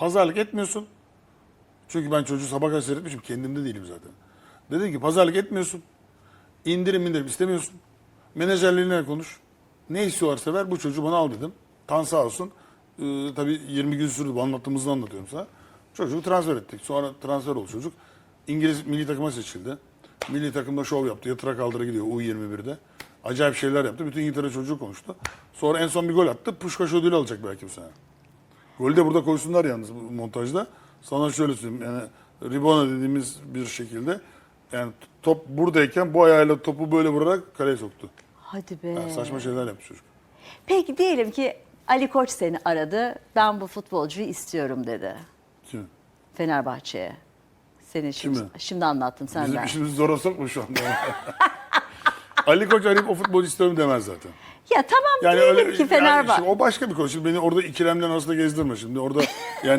pazarlık etmiyorsun. Çünkü ben çocuğu sabah kadar seyretmişim. Kendimde değilim zaten. Dedim ki pazarlık etmiyorsun. İndirim indirim istemiyorsun. Menajerliğine konuş. Ne istiyorlarsa ver bu çocuğu bana al dedim. Tan sağ olsun. Ee, tabii 20 gün sürdü bu anlattığımızda anlatıyorum sana. Çocuğu transfer ettik. Sonra transfer oldu çocuk. İngiliz milli takıma seçildi. Milli takımda şov yaptı. Yatıra kaldıra gidiyor U21'de. Acayip şeyler yaptı. Bütün İngiltere çocuğu konuştu. Sonra en son bir gol attı. Puşkaş ödülü alacak belki bu sene. Golü de burada koysunlar yalnız bu montajda. Sana şöyle söyleyeyim yani Ribona dediğimiz bir şekilde yani top buradayken bu ayağıyla topu böyle vurarak kaleye soktu. Hadi be. Yani saçma şeyler yapmış çocuk. Peki diyelim ki Ali Koç seni aradı. Ben bu futbolcuyu istiyorum dedi. Kim? Fenerbahçe'ye. Seni şimdi, Kimi? şimdi anlattım Bizim senden. işimizi zora sokma şu anda. Ali Koç arayıp o futbolcu istiyorum demez zaten. Ya tamam diyelim ki yani Fenerbahçe. şimdi o başka bir konu. Şimdi beni orada ikilemden arasında gezdirme şimdi. Orada yani